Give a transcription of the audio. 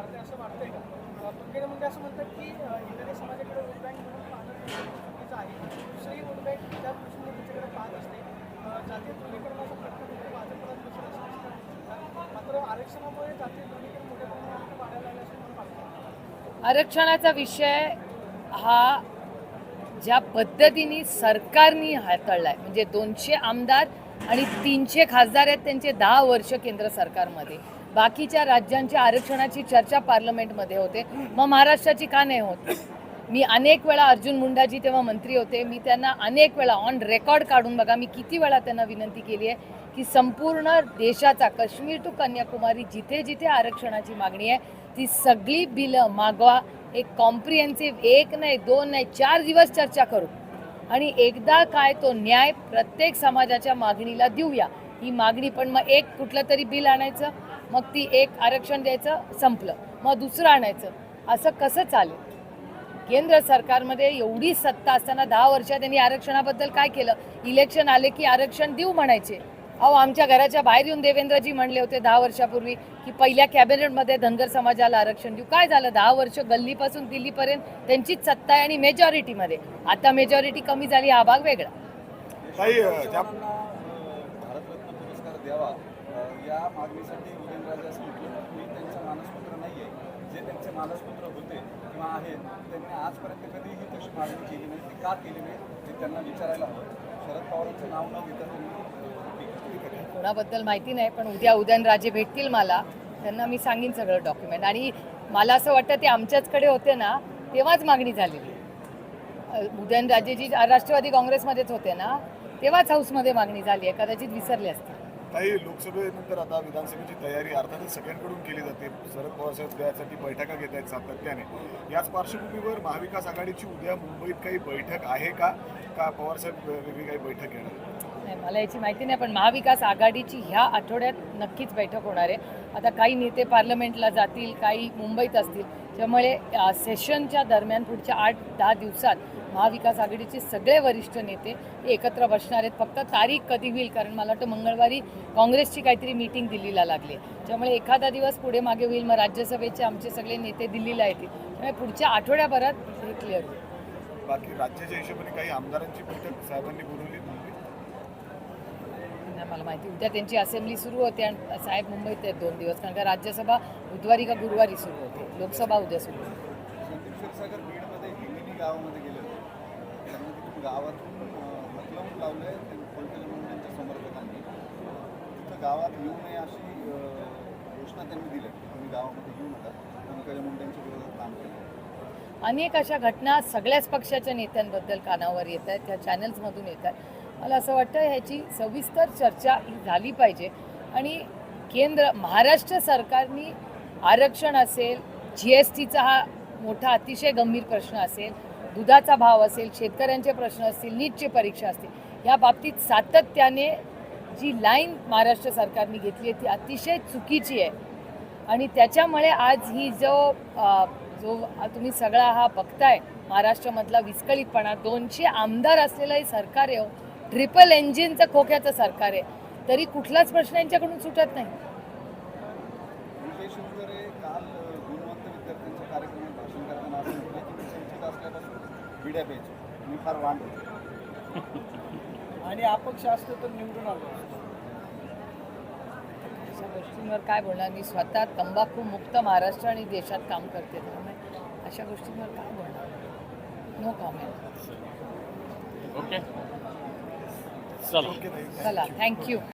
वाढते असं वाटतंय का? अ, म्हणजे असं म्हणतात की अ, समाजाकडे वोट बँक म्हणून पाहणं चुकीचं आहे. दुसरी वोट बँक त्या दृष्टीने तुमच्याकडे पाहत असते. अ, जातीय ध्रुवीकरणाचा प्रश्न फक्त भाजपलाच नसेल असं मात्र आरक्षणामुळे जातीय ध्रुवीकरण मोठ्या प्रमाणात वाढायला लागले असं मला वाटतं. आरक्षणाचा विषय हा ज्या पद्धतीने सरकारने हाताळलाय म्हणजे दोनशे आमदार आणि तीनशे खासदार आहेत त्यांचे दहा वर्ष केंद्र सरकारमध्ये. बाकीच्या राज्यांच्या आरक्षणाची चर्चा पार्लमेंटमध्ये होते. मग महाराष्ट्राची का नाही होत? मी अनेक वेळा अर्जुन मुंडाजी तेव्हा मंत्री होते. मी त्यांना अनेक वेळा ऑन रेकॉर्ड काढून बघा मी किती वेळा त्यांना विनंती केली आहे की संपूर्ण देशाचा काश्मीर टू कन्याकुमारी जिथे जिथे आरक्षणाची मागणी आहे ती सगळी बिलं मागवा. एक कॉम्प्रिहेन्सिव्ह एक नाही दोन नाही चार दिवस चर्चा करू. आणि एकदा काय तो न्याय प्रत्येक समाजाच्या मागणीला देऊया. ही मागणी पण मग एक कुठलं तरी बिल आणायचं. मग ती एक आरक्षण द्यायचं संपलं. मग दुसरं आणायचं. असं कसं चालेल? केंद्र सरकारमध्ये एवढी सत्ता असताना दहा वर्षात त्यांनी आरक्षणाबद्दल काय केलं? इलेक्शन आले की आरक्षण देऊ म्हणायचे. अहो आमच्या घराच्या बाहेर येऊन देवेंद्रजी म्हणले होते दहा वर्षापूर्वी की पहिल्या कॅबिनेटमध्ये धनगर समाजाला आरक्षण देऊ. काय झालं? दहा वर्ष गल्लीपासून दिल्लीपर्यंत त्यांचीच सत्ता आहे आणि मेजॉरिटीमध्ये आता मेजॉरिटी कमी झाली हा भाग वेगळा. या मागणीसाठी उदयनराजे असं म्हटलं की त्यांचं मानसपुत्र नाही आहे जे त्यांचे मानसपुत्र होते किंवा आहेत त्यांनी आजपर्यंत कधीही तशी मागणी केली नाही. ती का केली नाही ते त्यांना विचारायला हवं. शरद पवारांचं नाव न घेता त्यांनी कोणाबद्दल माहिती नाही पण उद्या उदयनराजे भेटतील मला. त्यांना मी सांगेन सगळं डॉक्युमेंट आणि मला असं वाटतं ते आमच्याचकडे होते ना तेव्हाच मागणी झालेली. उदयनराजे जी राष्ट्रवादी काँग्रेसमध्येच होते ना तेव्हाच हाऊसमध्ये मागणी झाली. आहे कदाचित विसरले असते काही लोकसभेनंतर आता विधानसभेची तयारी अर्थातच सगळ्यांकडून केली जाते. शरद पवार साहेब त्यासाठी बैठका घेत आहेत सातत्याने. याच पार्श्वभूमीवर महाविकास आघाडीची उद्या मुंबईत काही बैठक आहे का? का पवार साहेब वेगळी काही बैठक येणार नाही मला याची माहिती नाही पण महाविकास आघाडीची ह्या आठवड्यात नक्कीच बैठक होणार आहे. आता काही नेते पार्लमेंटला जातील काही मुंबईत असतील. त्यामुळे सेशनच्या दरम्यान पुढच्या आठ दहा दिवसात महाविकास आघाडीचे सगळे वरिष्ठ नेते एकत्र बसणार आहेत. फक्त तारीख कधी होईल? कारण मला वाटतं मंगळवारी काँग्रेसची काहीतरी मीटिंग दिल्लीला लागली त्यामुळे एखादा दिवस पुढे मागे होईल. मग राज्यसभेचे आमचे सगळे नेते दिल्लीला येतील. त्यामुळे पुढच्या आठवड्याभरात हे क्लिअर होईल. बाकी राज्याच्या हिशोबाने काही आमदारांची बैठक साहेबांनी बोलवली मला माहिती. उद्या त्यांची असेंब्ली सुरू होते आणि साहेब मुंबईत आहेत दोन दिवस. कारण का राज्यसभा बुधवारी का गुरुवारी सुरू होते. लोकसभा उद्या सुरू होते. गावातून अ, लावलं आहे ते पंकजा मुंडेंच्या समर्थकांनी. तिथं गावात येऊ नये अशी घोषणा त्यांनी दिली. तुम्ही गावामध्ये येऊ नका. पंकजा मुंडेंच्या विरोधात काम केलं. अनेक अशा घटना सगळ्याच पक्षाच्या नेत्यांबद्दल कानावर येत आहेत त्या चॅनल्समधून येत आहेत. मला असं वाटतं ह्याची सविस्तर चर्चा ही झाली पाहिजे. आणि केंद्र महाराष्ट्र सरकारनी आरक्षण असेल जी एस टीचा हा मोठा अतिशय गंभीर प्रश्न असेल दुधाचा भाव असेल शेतकऱ्यांचे प्रश्न असतील नीटची परीक्षा असतील या बाबतीत सातत्याने जी लाईन महाराष्ट्र सरकारने घेतली आहे ती अतिशय चुकीची आहे. आणि त्याच्यामुळे आज ही जो जो तुम्ही सगळा हा बघताय महाराष्ट्रामधला विस्कळीतपणा दोनशे आमदार असलेलं हे सरकार आहे हो. ट्रिपल इंजिनचं खोक्याचं सरकार आहे. तरी कुठलाच प्रश्न यांच्याकडून सुटत नाही. बिड्या प्यायचो मी फार वांड होतो आणि अपक्ष असतं तर निवडून आलो अशा गोष्टींवर काय बोलणार? मी स्वतः तंबाखू मुक्त महाराष्ट्र आणि देशात काम करते. त्यामुळे अशा गोष्टींवर काय बोलणार? नो कॉमेंट ओके चला. चला. थँक्यू